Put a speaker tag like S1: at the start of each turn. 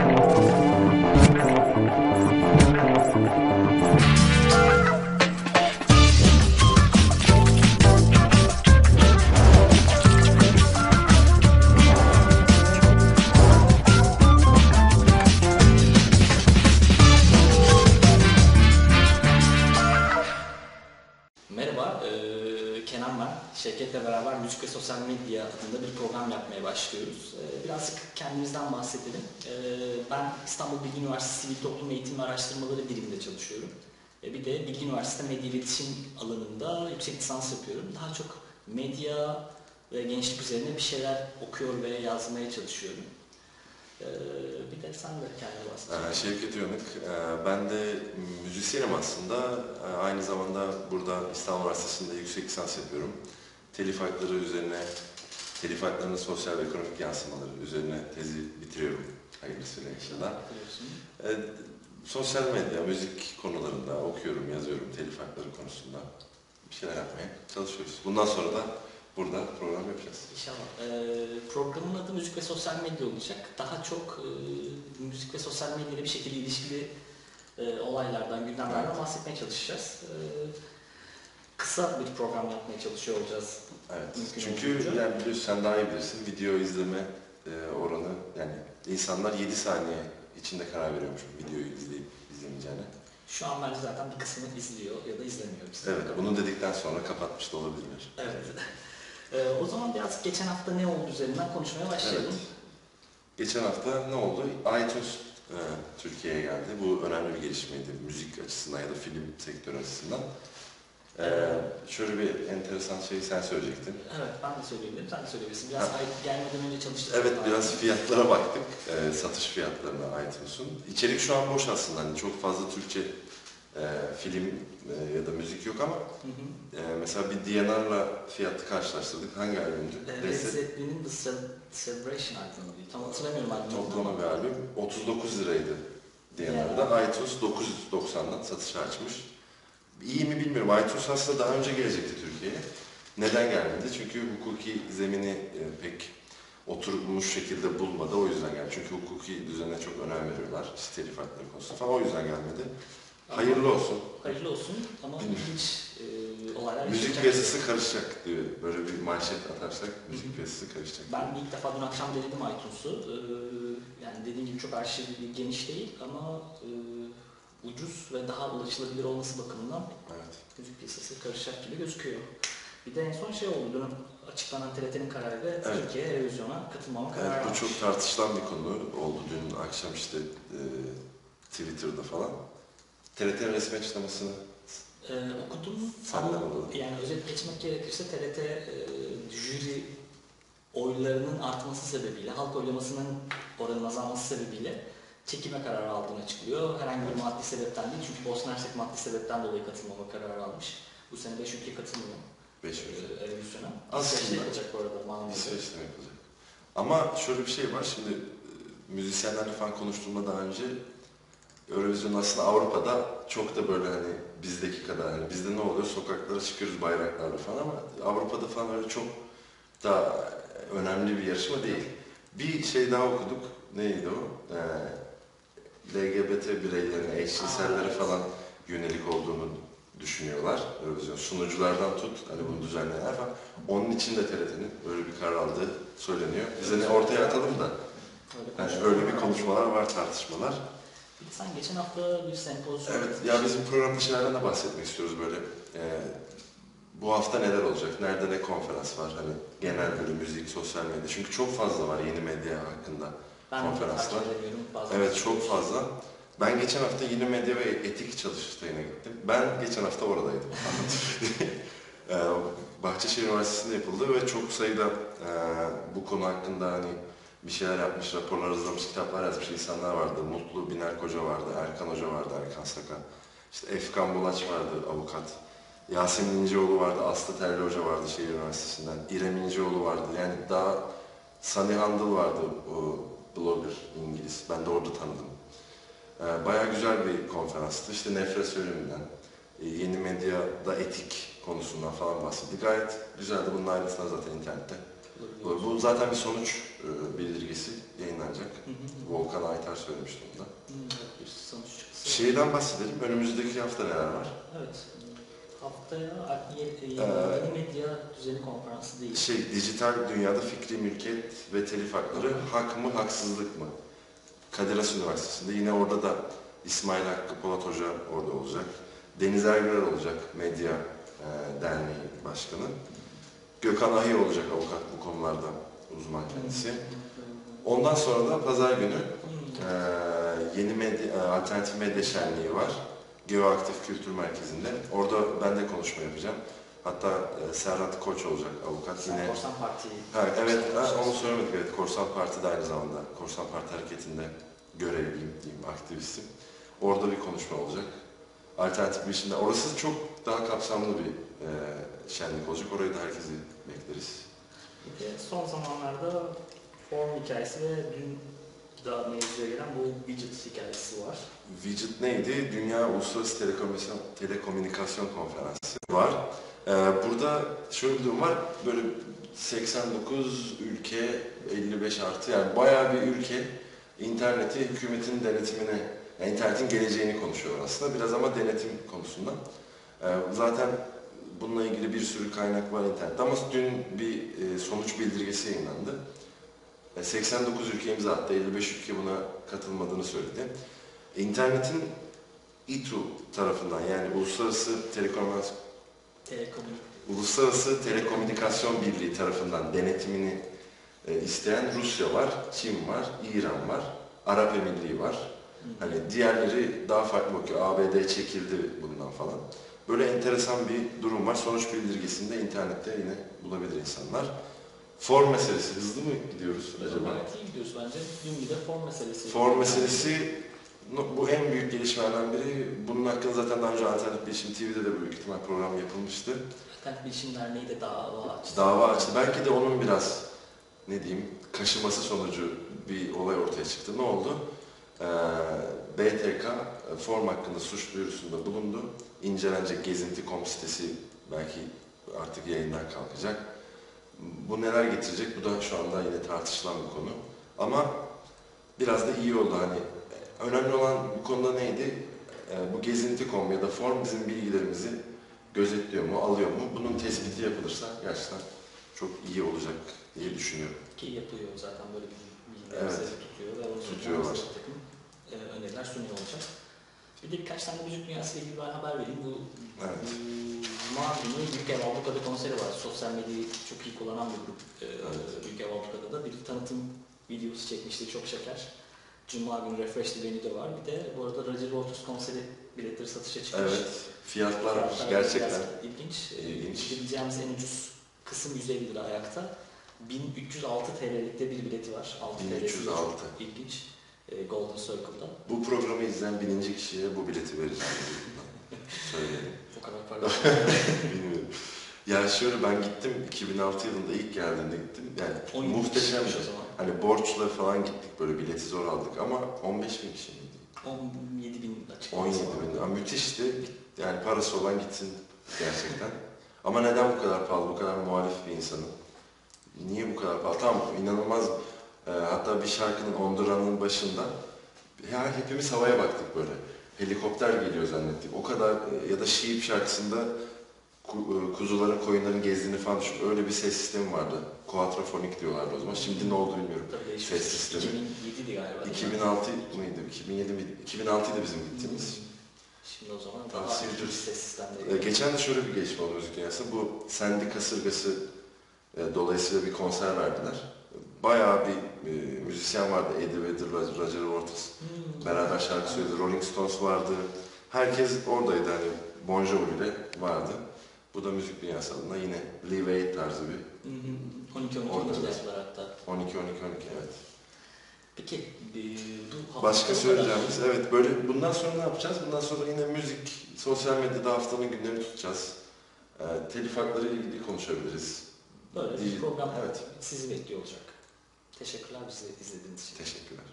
S1: Thank you. Şevket'le beraber Müzik ve Sosyal Medya adında bir program yapmaya başlıyoruz. Eee, Birazcık kendimizden bahsedelim. Eee, Ben İstanbul Bilgi Üniversitesi Sivil Toplum Eğitimi ve Araştırmaları biriminde çalışıyorum. Bir de Bilgi Üniversitesi Medya İletişim alanında yüksek lisans yapıyorum. Daha çok medya ve gençlik üzerine bir şeyler okuyor ve yazmaya çalışıyorum. Eee, Bir de sen de kendine bahset.
S2: Ee, Şevket Uyanık. Ee, Ben de müzisyenim aslında. Ee, Aynı zamanda burada İstanbul Üniversitesi'nde yüksek lisans yapıyorum. Telif hakları üzerine, telif haklarının sosyal ve ekonomik yansımaları üzerine tezi bitiriyorum. Hayırlısıyla inşallah. Ee, Sosyal medya, müzik konularında okuyorum, yazıyorum telif hakları konusunda. Bir şeyler yapmaya çalışıyoruz. Bundan sonra da burada program yapacağız.
S1: İnşallah. Ee, programın adı müzik ve sosyal medya olacak. Daha çok e, müzik ve sosyal medya ile bir şekilde ilişkili e, olaylardan, gündemlerden
S2: Evet.
S1: bahsetmeye çalışacağız. Ee, kısa bir program yapmaya çalışıyor olacağız.
S2: Evet.
S1: Mümkün
S2: Çünkü
S1: olduğunca.
S2: yani biliyorsun sen daha iyi bilirsin. Video izleme e, oranı yani insanlar 7 saniye içinde karar veriyormuş videoyu izleyip izlemeyeceğine.
S1: Şu an bence zaten bir kısmını izliyor ya da izlemiyor. Biz
S2: Evet, bunu dedikten sonra kapatmış da olabilirler.
S1: Evet. Ee, o zaman biraz geçen hafta ne oldu üzerinden konuşmaya başlayalım.
S2: Evet. Geçen hafta ne oldu? iTunes e, Türkiye'ye geldi. Bu önemli bir gelişmeydi müzik açısından ya da film sektörü açısından. E, şöyle bir enteresan şeyi sen söyleyecektin.
S1: Evet, ben de söyleyebilirim. Sen de söyleyebilirsin. Biraz
S2: Ha.
S1: gelmeden önce çalıştık.
S2: Evet biraz fiyatlara baktık. e, satış fiyatlarına iTunes'un. İçerik şu an boş aslında. Hani çok fazla Türkçe e, film e, ya da müzik yok ama
S1: Hı hı.
S2: e, mesela bir DNR'la fiyatı karşılaştırdık. Hangi albümdü?
S1: Led
S2: Reset
S1: Zeppelin'in The Ce- Celebration albümü. Tam hatırlamıyorum albümü.
S2: toplama bir albüm. 39 liraydı DNR'da. iTunes 990'dan satışa açmış. İyi mi bilmiyorum. iTunes aslında daha önce gelecekti Türkiye'ye. Neden gelmedi? Çünkü hukuki zemini e, pek oturmuş şekilde bulmadı. O yüzden geldi. Çünkü hukuki düzene çok önem veriyorlar. Telif hakları konusunda falan. O yüzden gelmedi. Hayırlı olsun.
S1: Hayırlı olsun ama ilginç e, olaylar
S2: Müzik piyasası karışacak diyor. Böyle bir manşet atarsak müzik piyasası karışacak.
S1: Ben ilk defa dün akşam denedim iTunes'u. Ee, yani dediğim gibi çok arşivi geniş değil ama e, ucuz ve daha ulaşılabilir olması bakımından
S2: Evet.
S1: müzik piyasası karışacak gibi gözüküyor. Bir de en son şey oldu. Dün açıklanan TRT'nin kararıyla
S2: Evet.
S1: Türkiye Eurovision'a katılmama kararı
S2: Evet, bu
S1: almış.
S2: çok tartışılan bir konu oldu dün akşam işte e, Twitter'da falan. TRT'nin resmi açıklamasını
S1: Ee, okudum
S2: Sen de
S1: ama
S2: okudun.
S1: yani özet geçmek gerekirse TRT e, jüri oylarının artması sebebiyle, halk oylamasının oranının azalması sebebiyle çekime kararı aldığını açıklıyor. Herhangi bir maddi sebepten değil çünkü Bosna Hersek maddi sebepten dolayı katılmama kararı almış. Bu sene 5 ülke katılmıyor
S2: 5 ülke.
S1: e, Eurovision'a.
S2: Aslında-
S1: yapacak bu arada Malmö'de.
S2: İsveç'te mi yapılacak? Ama şöyle bir şey var şimdi e, müzisyenlerle falan konuştuğumda daha önce Eurovision aslında Avrupa'da çok da böyle hani bizdeki kadar hani bizde ne oluyor sokaklara çıkıyoruz bayraklarla falan ama Avrupa'da falan öyle çok da önemli bir yarışma değil. Bir şey daha okuduk. Neydi o? Ee, LGBT bireylerine, eşcinsellere falan yönelik olduğunu düşünüyorlar. Eurovision sunuculardan tut, hani bunu düzenleyenler falan. Onun için de TRT'nin böyle bir karar aldığı söyleniyor. Biz hani ortaya atalım da yani öyle bir konuşmalar var, tartışmalar.
S1: Sen geçen hafta bir sempozyon
S2: Evet, ya bizim programda şeylerden de bahsetmek istiyoruz böyle. Ee, bu hafta neler olacak, nerede ne konferans var, hani genel böyle müzik, sosyal medya. Çünkü çok fazla var yeni medya hakkında.
S1: Ben
S2: konferanslar. Evet, çok fazla. Ben geçen hafta yeni medya ve etik çalıştayına gittim. Ben geçen hafta oradaydım. Ee, Bahçeşehir Üniversitesi'nde yapıldı ve çok sayıda e, bu konu hakkında hani bir şeyler yapmış, raporlar hazırlamış, kitaplar yazmış insanlar vardı. Mutlu Biner Koca vardı, Erkan Hoca vardı, Erkan Saka. İşte Efkan Bulaç vardı, avukat. Yasemin İnceoğlu vardı, Aslı Terli Hoca vardı şehir üniversitesinden. İrem İnceoğlu vardı. Yani daha Sunny Handel vardı, o blogger İngiliz. Ben de orada tanıdım. Ee, Bayağı güzel bir konferanstı. İşte nefret söyleminden, e, yeni medyada etik konusundan falan bahsettik. Gayet güzeldi. Bunun ayrıntıları zaten internette
S1: Olabilir.
S2: Bu, zaten bir sonuç e, bildirgesi yayınlanacak.
S1: Hı hı.
S2: Volkan Aytar söylemişti onu da.
S1: Hı, evet, sonuç çıkısı.
S2: Şeyden bahsedelim. Önümüzdeki hafta neler var?
S1: Evet. Haftaya yeni,
S2: Ee,
S1: yeni medya düzeni konferansı değil.
S2: Şey, dijital dünyada fikri mülkiyet ve telif hakları hak mı, haksızlık mı? Kadir Has Üniversitesi'nde. Yine orada da İsmail Hakkı Polat Hoca orada olacak. Deniz Ergüler olacak, Medya e, Derneği Başkanı. Gökhan Ahi olacak avukat bu konularda uzman kendisi. Ondan sonra da pazar günü
S1: Hı.
S2: e, yeni medya, e, alternatif medya şenliği var. Geoaktif Kültür Merkezi'nde. Orada ben de konuşma yapacağım. Hatta e, Serhat Koç olacak avukat
S1: Sen
S2: yine.
S1: Korsan Parti'yi
S2: Ha, evet, ha, onu söylemedik. Evet, Korsan Parti'de aynı zamanda. Korsan Parti hareketinde görevliyim, diyeyim, aktivistim. Orada bir konuşma olacak. Alternatif bir işinde. Orası çok daha kapsamlı bir e, şenlik olacak. Orayı da herkesi bekleriz.
S1: Son zamanlarda form hikayesi ve dün daha mevzuya gelen bu widget hikayesi var.
S2: Widget neydi? Dünya Uluslararası Telekomünikasyon, Telekomünikasyon Konferansı var. Ee, burada şöyle bir durum var. Böyle 89 ülke, 55 artı yani bayağı bir ülke interneti hükümetin denetimine, yani internetin geleceğini konuşuyor aslında. Biraz ama denetim konusundan. Ee, zaten bununla ilgili bir sürü kaynak var internette ama dün bir e, sonuç bildirgesi yayınlandı. E, 89 ülke imza attı, 55 ülke buna katılmadığını söyledi. İnternetin İTU tarafından yani Uluslararası Telekomünikasyon
S1: Telekomün
S2: Uluslararası Telekomünikasyon Birliği tarafından denetimini e, isteyen Rusya var, Çin var, İran var, Arap Emirliği var. Hani diğerleri daha farklı bakıyor. ABD çekildi bundan falan. Böyle enteresan bir durum var. Sonuç bildirgesinde internette yine bulabilir insanlar. Form meselesi hızlı mı gidiyoruz acaba?
S1: Gayet iyi gidiyoruz bence. Dün bir de form meselesi.
S2: Form meselesi bu en büyük gelişmelerden biri. Bunun hakkında zaten daha önce Alternatif Bilişim TV'de de büyük ihtimal program yapılmıştı.
S1: Zaten Bilişim Derneği de dava açtı.
S2: Dava açtı. Belki de onun biraz ne diyeyim kaşıması sonucu bir olay ortaya çıktı. Ne oldu? Ee, BTK e, form hakkında suç duyurusunda bulundu. İncelenecek gezinti.com sitesi belki artık yayından kalkacak. Bu neler getirecek? Bu da şu anda yine tartışılan bir konu. Ama biraz da iyi oldu. Hani e, önemli olan bu konuda neydi? Ee, bu gezinti.com ya da form bizim bilgilerimizi gözetliyor mu, alıyor mu? Bunun tespiti yapılırsa gerçekten çok iyi olacak diye düşünüyorum.
S1: Ki yapıyor zaten böyle bir bilgiler
S2: Evet.
S1: tutuyor ve onun
S2: Tutuyorlar.
S1: takım e, öneriler sunuyor olacak. Bir de birkaç tane müzik dünyası ile ilgili bir haber vereyim. Bu
S2: Evet.
S1: günü Büyük Ev Abluka'da konseri var. Sosyal medyayı çok iyi kullanan bir grup. E,
S2: Evet.
S1: Büyük Ev Abluka'da da bir tanıtım videosu çekmişti. Çok şeker. Cuma günü Refresh'li beni de var. Bir de bu arada Roger Waters konseri biletleri satışa çıkmış.
S2: Evet, fiyatlar
S1: Fiyatlar
S2: gerçekten
S1: ilginç.
S2: İlginç.
S1: Gidebileceğimiz en ucuz kısım 150 lira ayakta. 1306 TL'likte bir bileti var. 6 TL'si
S2: 1306.
S1: çok ilginç. Ee, Golden Circle'da.
S2: Bu programı izleyen bininci kişiye bu bileti vereceğim. Söyleyelim.
S1: O kadar para.
S2: Bilmiyorum. Ya şöyle ben gittim 2006 yılında ilk geldiğinde gittim. Yani
S1: 17
S2: muhteşem.
S1: o zaman.
S2: Hani borçla falan gittik böyle bileti zor aldık ama 15 bin kişi miydi?
S1: 17 bin açık.
S2: 17 bin. Ama müthişti. Yani parası olan gitsin gerçekten. Ama neden bu kadar pahalı, bu kadar muhalif bir insanın? Niye bu kadar pahalı? Tamam inanılmaz. Ee, hatta bir şarkının Ondura'nın başında ya hepimiz havaya baktık böyle. Helikopter geliyor zannettik. O kadar e, ya da Sheep şarkısında ku- e, kuzuların, koyunların gezdiğini falan düşün. Öyle bir ses sistemi vardı. Kuatrafonik diyorlardı o zaman. Şimdi ne oldu bilmiyorum.
S1: Tabii.
S2: Ses sistemi.
S1: 2007'di galiba. değil mi?
S2: 2006 mıydı? 2007 miydi? 2006'ydı bizim gittiğimiz.
S1: Şimdi o zaman daha
S2: Tavsiye ediyoruz.
S1: ses sistemleri.
S2: Ee, Geçen de şöyle bir gelişme oldu müzik dünyasında. Bu Sandy kasırgası e, dolayısıyla bir konser verdiler. Bayağı bir e, müzisyen vardı. Eddie Vedder, Roger Waters.
S1: Hmm.
S2: Beraber şarkı söyledi. Rolling Stones vardı. Herkes oradaydı hani Bon Jovi de vardı. Bu da müzik dünyası adına yine Live Aid tarzı bir
S1: Hı hı. 12 12
S2: Orada
S1: 12
S2: da.
S1: yaptılar hatta.
S2: 12-12-12 evet.
S1: Peki e, bu hafta
S2: Başka söyleyeceğimiz evet böyle bundan sonra ne yapacağız? Bundan sonra yine müzik, sosyal medyada haftanın günlerini tutacağız. Ee, telif hakları ile ilgili konuşabiliriz.
S1: Böyle bir program
S2: Evet.
S1: sizi bekliyor olacak. Teşekkürler bizi izlediğiniz için.
S2: Teşekkürler.